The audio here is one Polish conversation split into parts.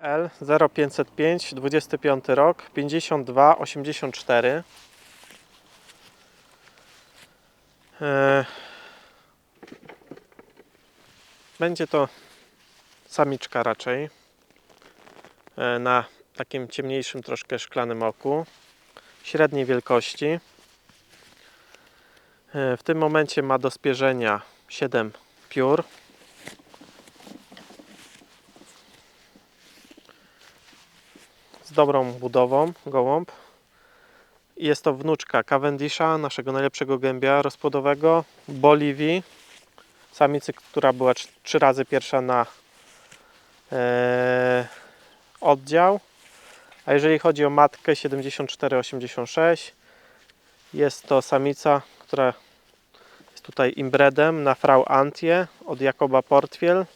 L 0505 25 rok 52 84 E, Będzie to samiczka raczej e, na takim ciemniejszym troszkę szklanym oku średniej wielkości. E, W tym momencie ma do spierzenia 7 piór. Z dobrą budową, gołąb. Jest to wnuczka Cavendisha, naszego najlepszego gębia rozpłodowego, Boliwii, samicy, która była trz- trzy razy pierwsza na e, oddział. A jeżeli chodzi o matkę 7486, jest to samica, która jest tutaj imbredem na Frau Antie od Jakoba Portwiel.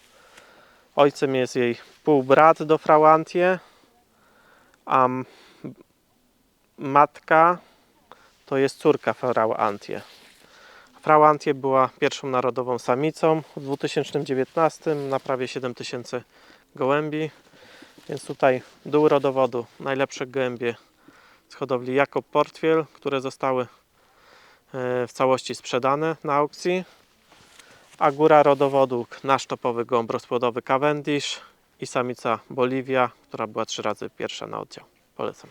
Ojcem jest jej półbrat do Frau Antie, a matka to jest córka Frau Antie. Frau Antie była pierwszą narodową samicą w 2019 na prawie 7000 gołębi. Więc tutaj dół rodowodu, najlepsze gołębie z hodowli Jakob Portwiel, które zostały e, w całości sprzedane na aukcji. A góra rodowodu nasz topowy gołąb rozpłodowy Cavendish i samica Boliwia, która była trzy razy pierwsza na oddział. Polecam.